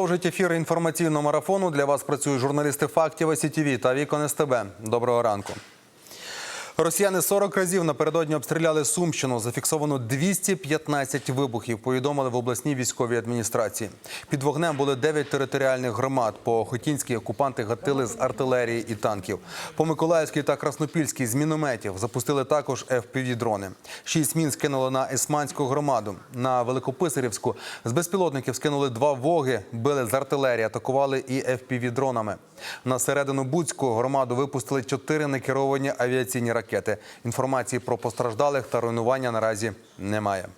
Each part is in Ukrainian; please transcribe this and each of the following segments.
Продовжують ефір інформаційного марафону. Для вас працюють журналісти фактів СІТВ та Вікон СТБ. Доброго ранку. Росіяни 40 разів напередодні обстріляли Сумщину. Зафіксовано 215 вибухів. Повідомили в обласній військовій адміністрації. Під вогнем були 9 територіальних громад. По Охотінській окупанти гатили з артилерії і танків. По Миколаївській та Краснопільській з мінометів запустили також ФПВ-дрони. Шість мін скинули на Есманську громаду. На Великописарівську з безпілотників скинули два воги, били з артилерії, атакували і ФПВ-дронами. На середину Буцьку громаду випустили чотири некеровані авіаційні ракети. Інформації про постраждалих та руйнування наразі немає.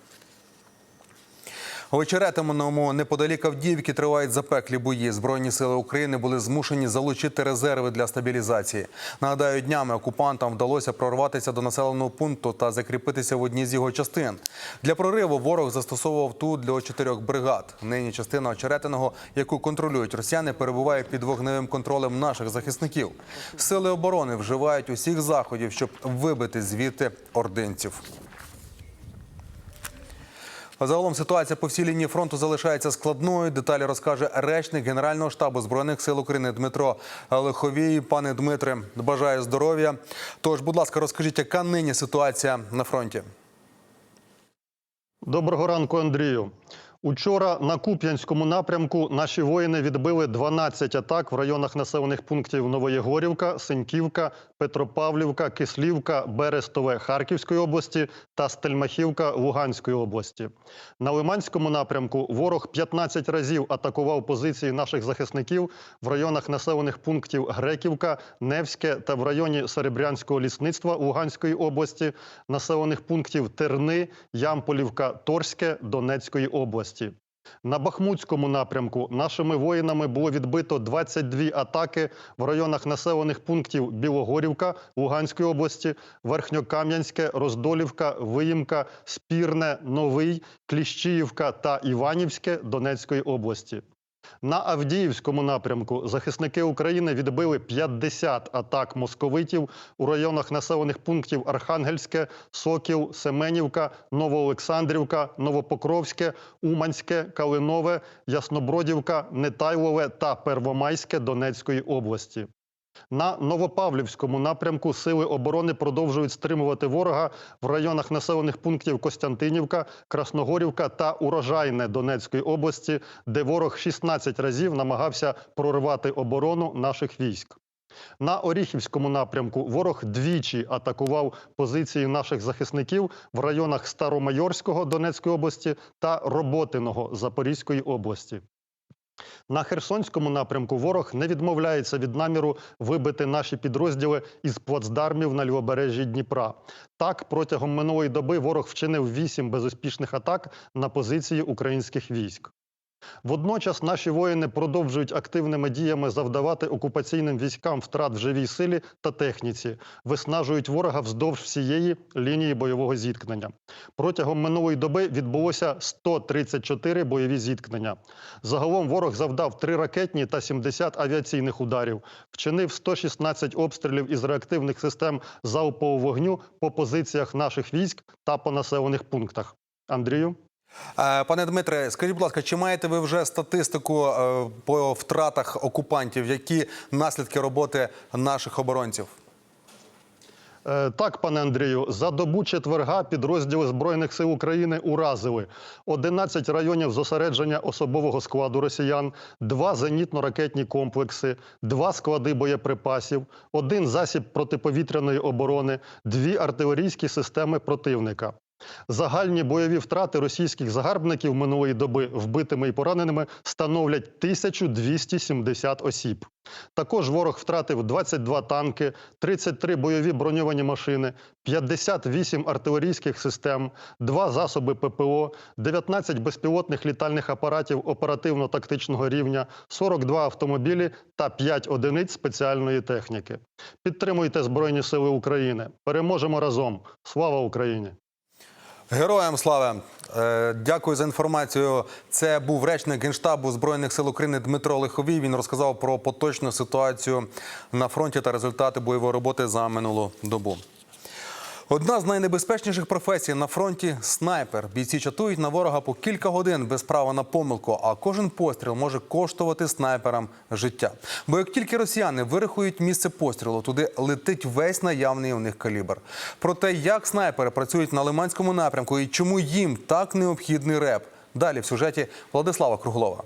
У Очеретиному неподалік Авдіївки тривають запеклі бої. Збройні сили України були змушені залучити резерви для стабілізації. Нагадаю, днями окупантам вдалося прорватися до населеного пункту та закріпитися в одній з його частин. Для прориву ворог застосовував ту для чотирьох бригад. Нині частина очеретиного, яку контролюють росіяни, перебуває під вогневим контролем наших захисників. Сили оборони вживають усіх заходів, щоб вибити звідти ординців. Загалом ситуація по всій лінії фронту залишається складною. Деталі розкаже речник Генерального штабу збройних сил України Дмитро Лиховій. Пане Дмитре, бажаю здоров'я. Тож, будь ласка, розкажіть, яка нині ситуація на фронті? Доброго ранку, Андрію. Учора на Куп'янському напрямку наші воїни відбили 12 атак в районах населених пунктів Новоєгорівка, Синьківка, Петропавлівка, Кислівка, Берестове Харківської області та Стельмахівка Луганської області. На Лиманському напрямку ворог 15 разів атакував позиції наших захисників в районах населених пунктів Греківка, Невське та в районі Серебрянського лісництва Луганської області, населених пунктів Терни, Ямполівка, Торське Донецької області. На Бахмутському напрямку нашими воїнами було відбито 22 атаки в районах населених пунктів Білогорівка Луганської області, Верхньокам'янське, Роздолівка, Виїмка, Спірне, Новий, Кліщіївка та Іванівське Донецької області. На Авдіївському напрямку захисники України відбили 50 атак московитів у районах населених пунктів Архангельське, Сокіл, Семенівка, Новоолександрівка, Новопокровське, Уманське, Калинове, Яснобродівка, Нетайлове та Первомайське Донецької області. На Новопавлівському напрямку сили оборони продовжують стримувати ворога в районах населених пунктів Костянтинівка, Красногорівка та Урожайне Донецької області, де ворог 16 разів намагався прорвати оборону наших військ. На Оріхівському напрямку ворог двічі атакував позиції наших захисників в районах Старомайорського Донецької області та Роботиного Запорізької області. На Херсонському напрямку ворог не відмовляється від наміру вибити наші підрозділи із плацдармів на лівобережжі Дніпра. Так, протягом минулої доби ворог вчинив вісім безуспішних атак на позиції українських військ. Водночас наші воїни продовжують активними діями завдавати окупаційним військам втрат в живій силі та техніці, виснажують ворога вздовж всієї лінії бойового зіткнення. Протягом минулої доби відбулося 134 бойові зіткнення. Загалом ворог завдав 3 ракетні та 70 авіаційних ударів, вчинив 116 обстрілів із реактивних систем залпового вогню по позиціях наших військ та по населених пунктах. Андрію. Е, Пане Дмитре, скажіть, будь ласка, чи маєте ви вже статистику е, по втратах окупантів? Які наслідки роботи наших оборонців? Е, Так, пане Андрію, за добу четверга підрозділи Збройних сил України уразили 11 районів зосередження особового складу росіян, два зенітно-ракетні комплекси, два склади боєприпасів, один засіб протиповітряної оборони, дві артилерійські системи противника. Загальні бойові втрати російських загарбників минулої доби вбитими і пораненими становлять 1270 осіб. Також ворог втратив 22 танки, 33 бойові броньовані машини, 58 артилерійських систем, 2 засоби ППО, 19 безпілотних літальних апаратів оперативно-тактичного рівня, 42 автомобілі та 5 одиниць спеціальної техніки. Підтримуйте Збройні Сили України. Переможемо разом. Слава Україні! Героям слава! Е, Дякую за інформацію. Це був речник Генштабу Збройних сил України Дмитро Лиховій. Він розказав про поточну ситуацію на фронті та результати бойової роботи за минулу добу. Одна з найнебезпечніших професій на фронті снайпер. Бійці чатують на ворога по кілька годин без права на помилку, а кожен постріл може коштувати снайперам життя. Бо як тільки росіяни вирахують місце пострілу, туди летить весь наявний у них калібр. Про те, як снайпери працюють на Лиманському напрямку і чому їм так необхідний реп. Далі в сюжеті Владислава Круглова.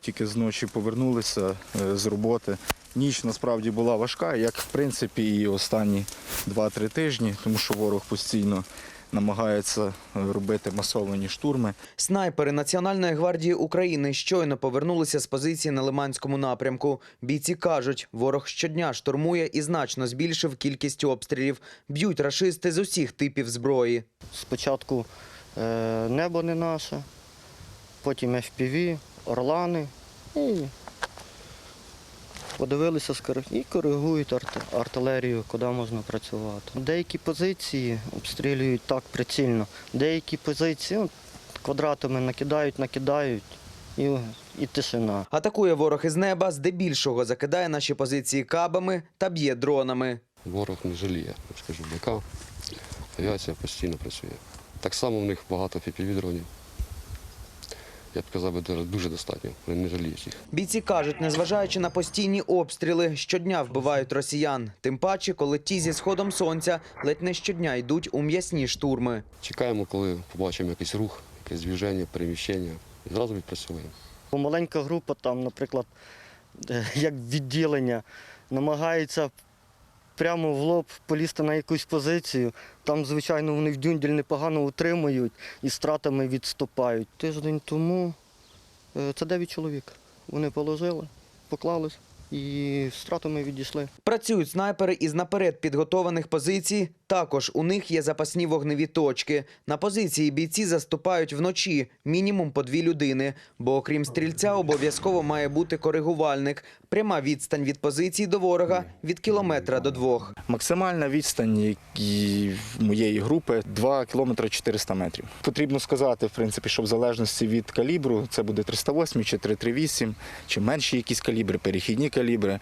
Тільки зночі повернулися е, з роботи. Ніч насправді була важка, як в принципі і останні 2-3 тижні, тому що ворог постійно намагається робити масовані штурми. Снайпери Національної гвардії України щойно повернулися з позиції на Лиманському напрямку. Бійці кажуть, ворог щодня штурмує і значно збільшив кількість обстрілів. Б'ють рашисти з усіх типів зброї. Спочатку е, небо не наше, потім FPV, орлани і подивилися і коригують арт- артилерію, куди можна працювати. Деякі позиції обстрілюють так прицільно, деякі позиції квадратами накидають, накидають і, і тишина. Атакує ворог із неба, здебільшого закидає наші позиції кабами та б'є дронами. Ворог не жаліє, я скажу, БК. Авіація постійно працює. Так само в них багато фіпівідронів. Я б казав, би, дуже- дуже достатньо. Вони не жаліють їх. Бійці кажуть, незважаючи на постійні обстріли, щодня вбивають росіян. Тим паче, коли ті зі сходом сонця ледь не щодня йдуть у м'ясні штурми. Чекаємо, коли побачимо якийсь рух, якесь движення, переміщення. І зразу відпрацьовуємо. Маленька група, там, наприклад, е, як відділення, намагається прямо в лоб полізти на якусь позицію. Там, звичайно, вони в дюнділь непогано утримують і стратами відступають. Тиждень тому е, це 9 чоловік. Вони положили, поклались і стратами відійшли. Працюють снайпери із наперед підготованих позицій. Також у них є запасні вогневі точки. На позиції бійці заступають вночі, мінімум по дві людини. Бо окрім стрільця, обов'язково має бути коригувальник. Пряма відстань від позиції до ворога від кілометра до двох. Максимальна відстань моєї групи 2 кілометри 400 метрів. Потрібно сказати, в принципі, що в залежності від калібру, це буде 308 чи 338, чи менші якісь калібри, перехідні калібри.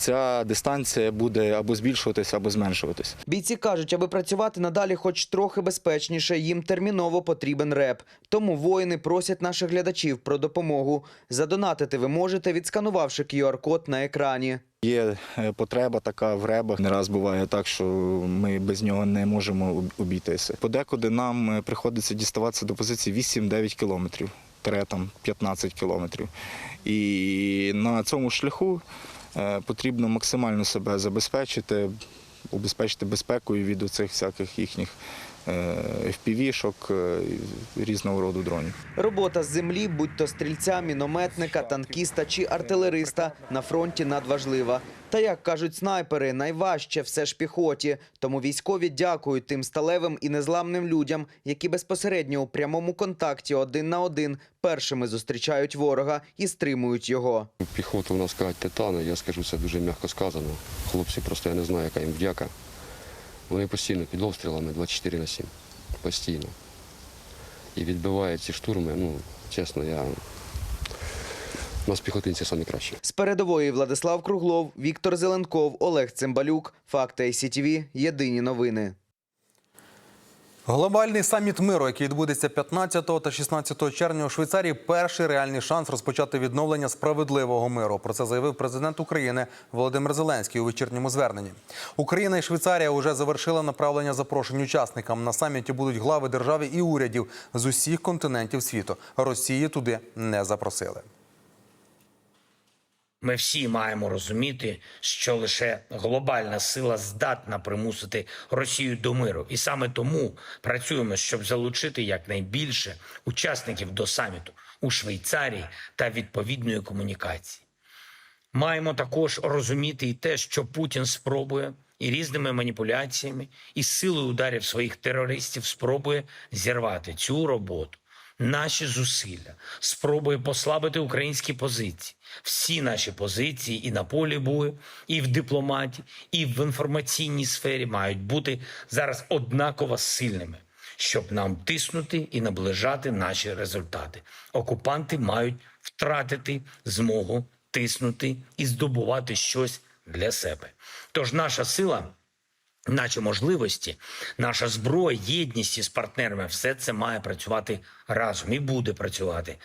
Ця дистанція буде або збільшуватися, або зменшуватися. Бійці кажуть, аби працювати надалі хоч трохи безпечніше, їм терміново потрібен реп. Тому воїни просять наших глядачів про допомогу. Задонатити ви можете, відсканувавши QR-код на екрані. Є е, потреба така в ребах. Не раз буває так, що ми без нього не можемо обійтися. Подекуди нам е, приходиться діставатися до позиції 8-9 кілометрів, там 15 кілометрів. І на цьому шляху потрібно максимально себе забезпечити, убезпечити безпекою від оцих всяких їхніх е, FPV-шок, е, різного роду дронів. Робота з землі, будь то стрільця, мінометника, танкіста чи артилериста, на фронті надважлива. Та як кажуть снайпери, найважче все ж піхоті. Тому військові дякують тим сталевим і незламним людям, які безпосередньо у прямому контакті один на один першими зустрічають ворога і стримують його. Піхоту у нас кажуть титани, я скажу це дуже м'яко сказано. Хлопці просто я не знаю, яка їм вдяка. Вони постійно під обстрілами 24 на 7. Постійно. І відбивають ці штурми. Ну, чесно, я. У нас піхотинці самі кращі. З передової Владислав Круглов, Віктор Зеленков, Олег Цимбалюк. Факти ICTV. Єдині новини. Глобальний саміт миру, який відбудеться 15 та 16 червня у Швейцарії, перший реальний шанс розпочати відновлення справедливого миру. Про це заявив президент України Володимир Зеленський у вечірньому зверненні. Україна і Швейцарія вже завершили направлення запрошень учасникам. На саміті будуть глави держави і урядів з усіх континентів світу. Росії туди не запросили. Ми всі маємо розуміти, що лише глобальна сила здатна примусити Росію до миру, і саме тому працюємо, щоб залучити якнайбільше учасників до саміту у Швейцарії та відповідної комунікації. Маємо також розуміти і те, що Путін спробує і різними маніпуляціями, і силою ударів своїх терористів спробує зірвати цю роботу. Наші зусилля спробує послабити українські позиції. Всі наші позиції і на полі бою, і в дипломаті, і в інформаційній сфері мають бути зараз однаково сильними, щоб нам тиснути і наближати наші результати. Окупанти мають втратити змогу тиснути і здобувати щось для себе. Тож наша сила Наші можливості, наша зброя, єдність із партнерами все це має працювати разом і буде працювати.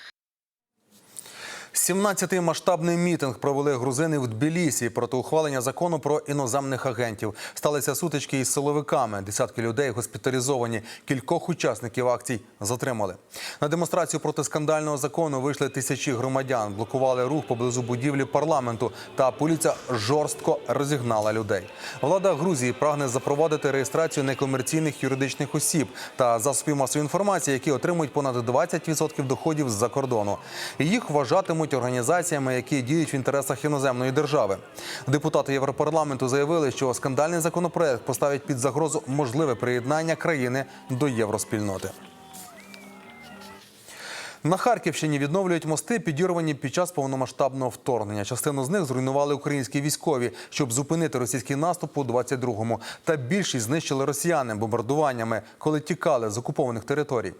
17-й масштабний мітинг провели грузини в Тбілісі проти ухвалення закону про іноземних агентів. Сталися сутички із силовиками. Десятки людей госпіталізовані. Кількох учасників акцій затримали. На демонстрацію проти скандального закону вийшли тисячі громадян, блокували рух поблизу будівлі парламенту. Та поліція жорстко розігнала людей. Влада Грузії прагне запровадити реєстрацію некомерційних юридичних осіб та засобів масової інформації, які отримують понад 20% доходів з-за кордону. Їх вважатимуть організаціями, які діють в інтересах іноземної держави. Депутати Європарламенту заявили, що скандальний законопроект поставить під загрозу можливе приєднання країни до євроспільноти. На Харківщині відновлюють мости, підірвані під час повномасштабного вторгнення. Частину з них зруйнували українські військові, щоб зупинити російський наступ у 22-му. Та більшість знищили росіяни бомбардуваннями, коли тікали з окупованих територій.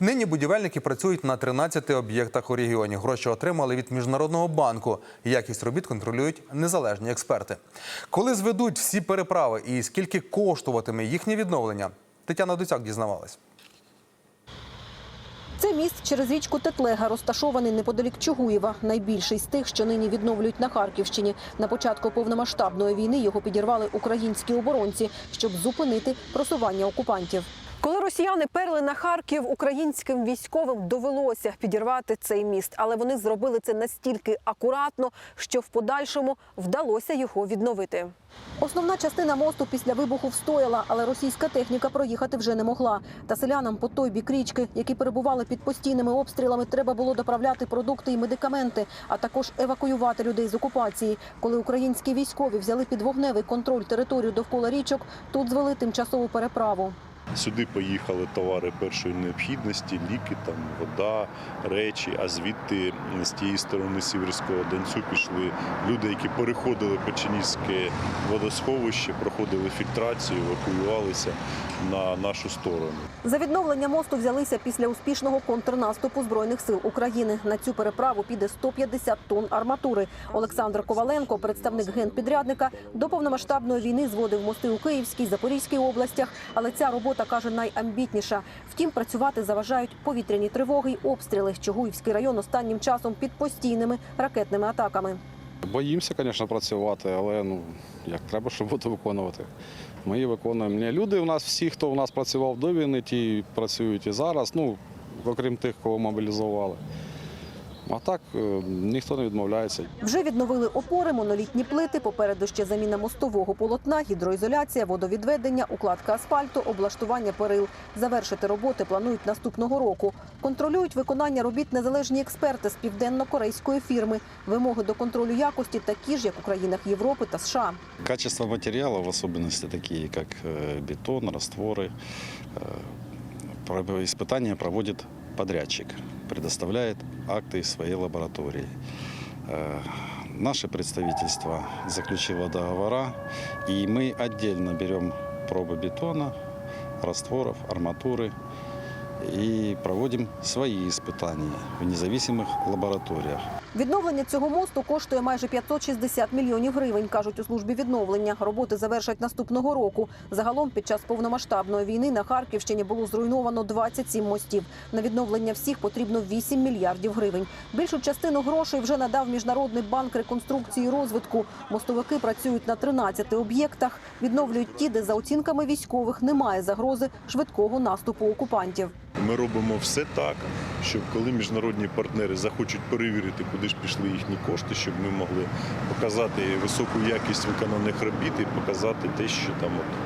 Нині будівельники працюють на 13 об'єктах у регіоні. Гроші отримали від міжнародного банку. Якість робіт контролюють незалежні експерти. Коли зведуть всі переправи і скільки коштуватиме їхнє відновлення, Тетяна Дуцяк дізнавалась. Це міст через річку Тетлега, розташований неподалік Чугуєва. Найбільший з тих, що нині відновлюють на Харківщині. На початку повномасштабної війни його підірвали українські оборонці, щоб зупинити просування окупантів. Коли росіяни перли на Харків, українським військовим довелося підірвати цей міст, але вони зробили це настільки акуратно, що в подальшому вдалося його відновити. Основна частина мосту після вибуху встояла, але російська техніка проїхати вже не могла. Та селянам по той бік річки, які перебували під постійними обстрілами, треба було доправляти продукти і медикаменти, а також евакуювати людей з окупації. Коли українські військові взяли під вогневий контроль територію довкола річок, тут звели тимчасову переправу. Сюди поїхали товари першої необхідності, ліки, там вода, речі. А звідти з тієї сторони Сіверського Донцю пішли люди, які переходили Печеніське водосховище, проходили фільтрацію, евакуювалися на нашу сторону. За відновлення мосту взялися після успішного контрнаступу збройних сил України. На цю переправу піде 150 тонн арматури. Олександр Коваленко, представник генпідрядника, до повномасштабної війни зводив мости у Київській, Запорізькій областях. Але ця робота каже найамбітніша. Втім, працювати заважають повітряні тривоги й обстріли. Чугуївський район останнім часом під постійними ракетними атаками. Боїмося, звісно, працювати, але ну як треба щоб роботу виконувати. Ми її виконуємо. Ні, Люди у нас всі, хто у нас працював до війни, ті працюють і зараз, ну, окрім тих, кого мобілізували. А так е, ніхто не відмовляється. Вже відновили опори, монолітні плити, попереду ще заміна мостового полотна, гідроізоляція, водовідведення, укладка асфальту, облаштування перил. Завершити роботи планують наступного року. Контролюють виконання робіт незалежні експерти з південно-корейської фірми. Вимоги до контролю якості такі ж, як у країнах Європи та США. Качество материала, в особенности такие, как э, бетон, растворы, э, про- испытания проводит подрядчик, предоставляет акты из своей лаборатории. Э, Наше представительство заключило договора, и мы отдельно берем пробы бетона, растворов, арматуры и проводим свои испытания в независимых лабораториях. Відновлення цього мосту коштує майже 560 мільйонів гривень, кажуть у службі відновлення. Роботи завершать наступного року. Загалом під час повномасштабної війни на Харківщині було зруйновано 27 мостів. На відновлення всіх потрібно 8 мільярдів гривень. Більшу частину грошей вже надав Міжнародний банк реконструкції і розвитку. Мостовики працюють на 13 об'єктах. Відновлюють ті, де за оцінками військових немає загрози швидкого наступу окупантів. Ми робимо все так, щоб коли міжнародні партнери захочуть перевірити, куди ж пішли їхні кошти, щоб ми могли показати високу якість виконаних робіт і показати те, що там от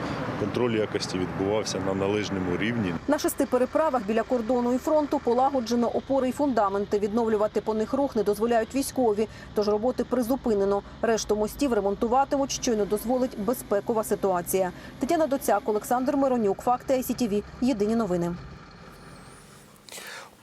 контроль якості відбувався на належному рівні. На шести переправах біля кордону і фронту полагоджено опори й фундаменти. Відновлювати по них рух не дозволяють військові, тож роботи призупинено. Решту мостів ремонтуватимуть, щойно дозволить безпекова ситуація. Тетяна Доцяк, Олександр Миронюк, Факти ICTV. Єдині новини.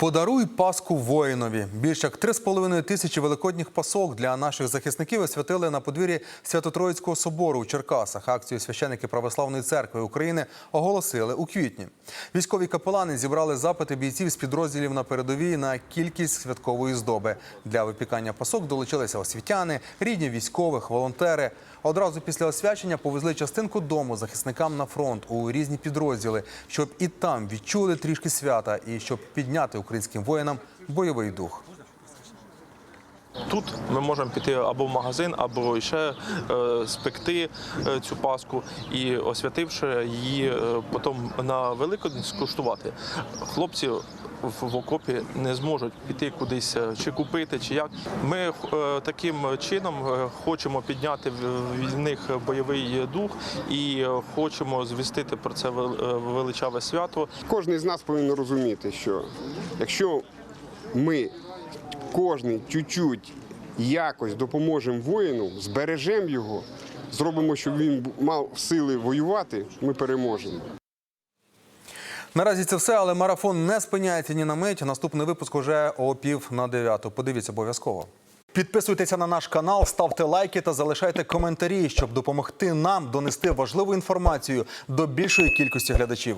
Подаруй паску воїнові. Більш як 3,5 тисячі великодніх пасок для наших захисників освятили на подвір'ї Свято-Троїцького собору у Черкасах. Акцію священники Православної церкви України оголосили у квітні. Військові капелани зібрали запити бійців з підрозділів на передовій на кількість святкової здоби. Для випікання пасок долучилися освітяни, рідні військових, волонтери. Одразу після освячення повезли частинку дому захисникам на фронт у різні підрозділи, щоб і там відчули трішки свята і щоб підняти українським воїнам бойовий дух. Тут ми можемо піти або в магазин, або ще е, спекти е, цю паску і освятивши її, е, потім на Великодень скуштувати. Хлопці в, окопі не зможуть піти кудись е, чи купити, чи як. Ми е, таким чином е, хочемо підняти в, них бойовий дух і хочемо звістити про це величаве свято. Кожен з нас повинен розуміти, що якщо ми кожен чуть-чуть якось допоможемо воїну, збережемо його, зробимо, щоб він мав сили воювати, ми переможемо. Наразі це все, але марафон не спиняється ні на мить. Наступний випуск уже о пів на дев'яту. Подивіться обов'язково. Підписуйтеся на наш канал, ставте лайки та залишайте коментарі, щоб допомогти нам донести важливу інформацію до більшої кількості глядачів.